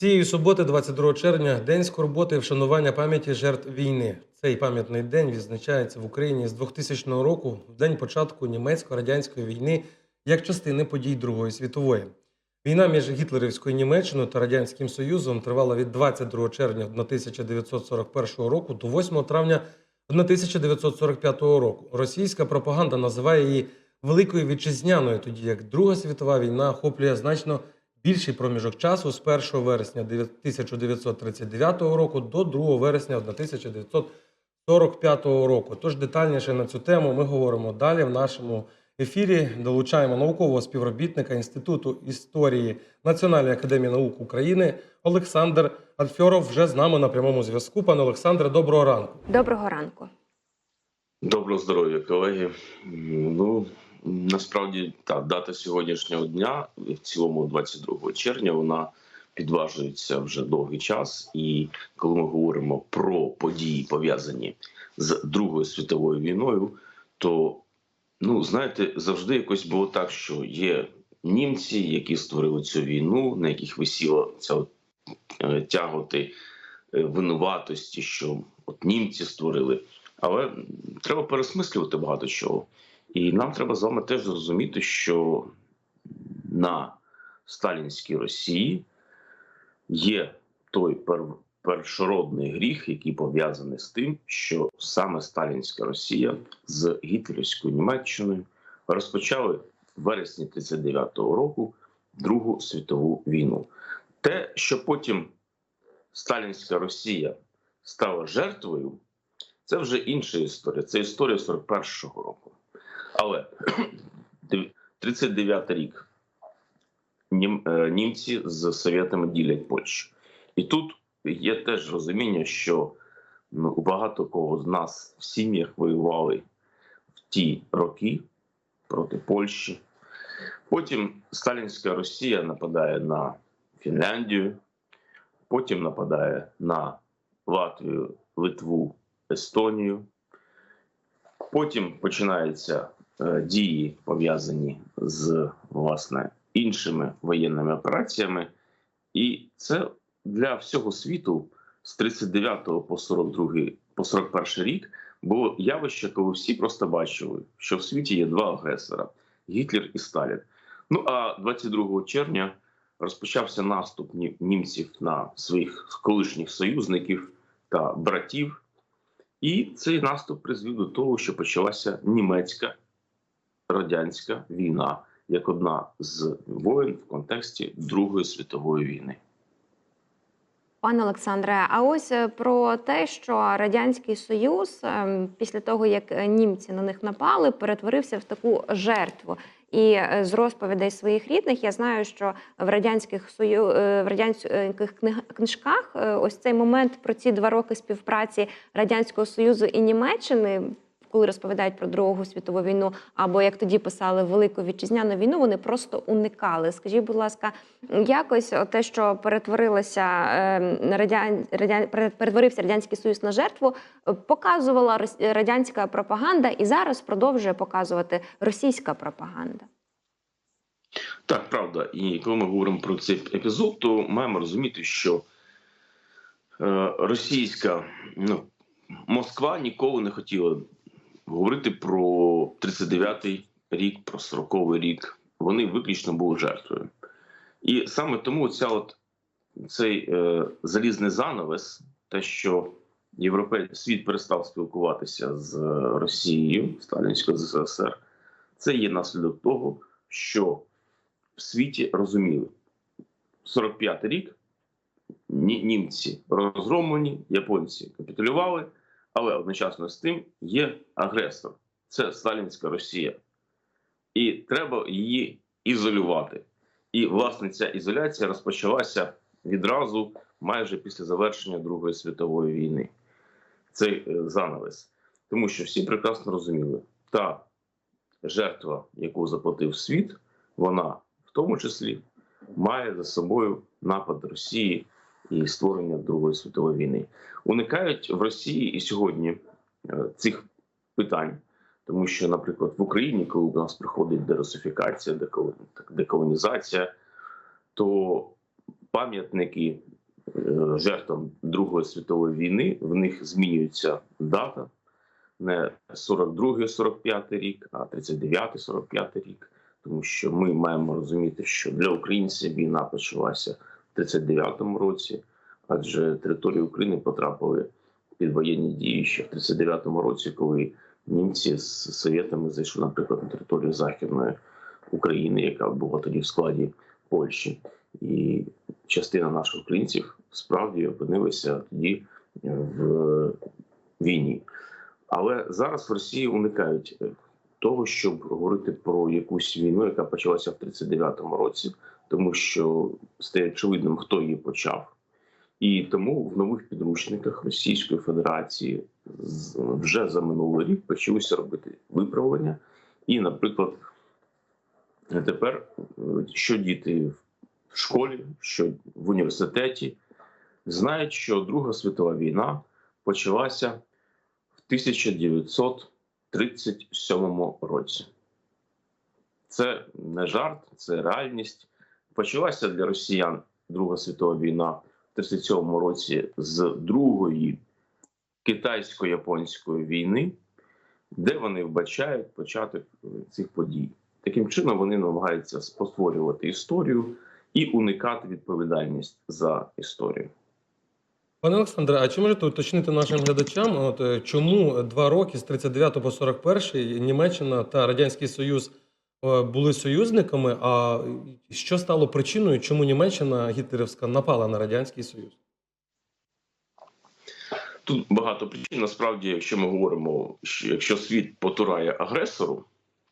Цієї суботи, 22 червня, день скорботи вшанування пам'яті жертв війни. Цей пам'ятний день відзначається в Україні з 2000 року, в день початку німецько-радянської війни, як частини подій Другої світової. Війна між гітлерівською Німеччиною та Радянським Союзом тривала від 22 червня 1941 року до 8 травня 1945 року. Російська пропаганда називає її Великою вітчизняною, тоді як Друга світова війна охоплює значно більший проміжок часу з 1 вересня 1939 року до 2 вересня 1945 року. Тож детальніше на цю тему ми говоримо далі в нашому ефірі. Долучаємо наукового співробітника Інституту історії Національної академії наук України Олександр Альфьоров вже з нами на прямому зв'язку. Пане Олександре, доброго ранку. Доброго ранку. Доброго здоров'я, колеги. Ну насправді та дата сьогоднішнього дня, в цілому, 22 червня, вона підважується вже довгий час. І коли ми говоримо про події пов'язані з Другою світовою війною, то ну знаєте, завжди якось було так, що є німці, які створили цю війну, на яких висіла ця от, е, тяготи е, винуватості, що от німці створили. Але треба пересмислювати багато чого. І нам треба з вами теж зрозуміти, що на сталінській Росії є той пер, першородний гріх, який пов'язаний з тим, що саме сталінська Росія з гітлерівською Німеччиною розпочали в вересні 39-го року Другу світову війну. Те, що потім сталінська Росія стала жертвою. Це вже інша історія. Це історія 41-го року. Але 39-й рік е, німці з совєтами ділять Польщу. І тут є теж розуміння, що ну, багато кого з нас в сім'ях воювали в ті роки проти Польщі. Потім Сталінська Росія нападає на Фінляндію, потім нападає на Латвію, Литву, Естонію. Потім починаються е, дії пов'язані з власне іншими воєнними операціями, і це для всього світу з 39 по 42 по 41 рік було явище, коли всі просто бачили, що в світі є два агресора: Гітлер і Сталін. Ну а 22 червня розпочався наступ німців на своїх колишніх союзників та братів. І цей наступ призвів до того, що почалася німецька радянська війна як одна з воєн в контексті Другої світової війни. Пане Олександре, а ось е, про те, що Радянський Союз ем, після того, як е, німці на них напали, перетворився в таку жертву. І е, з розповідей своїх рідних я знаю, що в радянських сою е, в радянських книжках е, ось цей момент про ці два роки співпраці Радянського Союзу і Німеччини. Коли розповідають про Другу світову війну, або як тоді писали Велику вітчизняну війну, вони просто уникали. Скажіть, будь ласка, якось те, що перетворилося е, радян, радян, перетворився радянський союз на жертву, показувала радянська пропаганда і зараз продовжує показувати російська пропаганда. Так, правда. І коли ми говоримо про цей епізод, то маємо розуміти, що е, російська ну, Москва ніколи не хотіла говорити про 39-й рік, про 40-й рік. Вони виключно були жертвою. І саме тому ця от, цей е, залізний занавес, те, що європей... світ перестав спілкуватися з Росією, Сталінською ЗССР, це є наслідок того, що в світі розуміли 45-й рік німці розгромлені, японці капітулювали, але одночасно з тим є агресор. Це Сталінська Росія. І треба її ізолювати. І, власне, ця ізоляція розпочалася відразу майже після завершення Другої світової війни. Цей е, занавес. Тому що всі прекрасно розуміли, та жертва, яку заплатив світ, вона в тому числі має за собою напад Росії і створення Другої світової війни. Уникають в Росії і сьогодні е, цих питань, тому що, наприклад, в Україні, коли у нас приходить дерусифікація, деколонізація, то пам'ятники е, жертвам Другої світової війни. В них змінюється дата не 42-45 рік, а 39-45 рік. Тому що ми маємо розуміти, що для українців війна почалася 39-му році, адже території України потрапили під воєнні дії ще в 39-му році, коли німці з совєтами зайшли, наприклад, на територію Західної України, яка була тоді в складі Польщі. І частина наших українців справді опинилися тоді е, в війні. Але зараз в Росії уникають е, того, щоб говорити про якусь війну, яка почалася в 39-му році, тому що стає очевидним, хто її почав. І тому в нових підручниках Російської Федерації вже за минулий рік почалися робити виправлення. І, наприклад, тепер, е, що діти в школі, що в університеті знають, що Друга світова війна почалася в 1937 році. Це не жарт, це реальність. Почалася для росіян Друга світова війна в 1937 році з другої китайсько-японської війни, де вони вбачають початок е, цих подій. Таким чином вони намагаються спотворювати історію і уникати відповідальність за історію. Пане Олександре, а чи можете уточнити нашим глядачам, от е, чому два роки з 39 по 41 Німеччина та Радянський Союз були союзниками? А що стало причиною, чому Німеччина гітлерівська напала на Радянський Союз? Тут багато причин. Насправді, якщо ми говоримо, що якщо світ потурає агресору,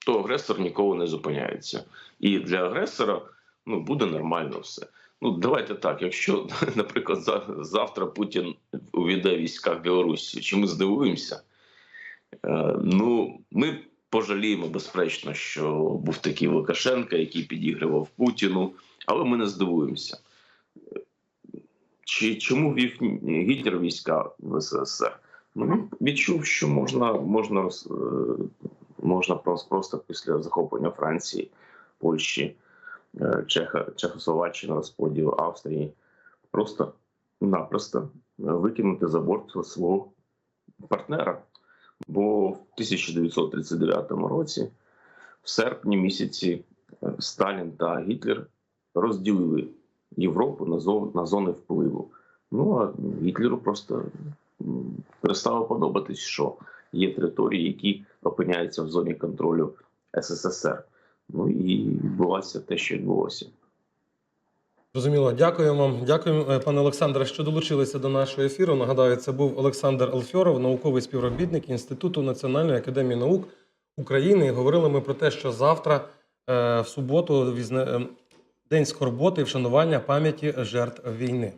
то агресор ніколи не зупиняється. І для агресора ну, буде нормально все. Ну, давайте так. Якщо, наприклад, за- завтра Путін увійде війська в Білорусі, чи ми здивуємося? Е, ну, ми пожаліємо, безперечно, що був такий Лукашенко, який підігрував Путіну, але ми не здивуємося. Чи чому вів Гітлер війська в СССР? Ну відчув, що можна можна е, можна прос- просто після захоплення Франції, Польщі, е, Чеха, Чехословаччини, розподілу Австрії, просто напросто викинути за борт свого партнера. Бо в 1939 році, в серпні місяці, е, Сталін та Гітлер розділили Європу на зон на зони впливу. Ну а Гітлеру просто перестало подобатись, що є території, які опиняються в зоні контролю СССР. Ну і відбулося те, що відбулося. Зрозуміло, дякую вам. Дякую, е, пане Олександре, що долучилися до нашого ефіру. Нагадаю, це був Олександр Алфьоров, науковий співробітник Інституту національної академії наук України. І говорили ми про те, що завтра, е, в суботу, візна- е, день скорботи і вшанування пам'яті жертв війни.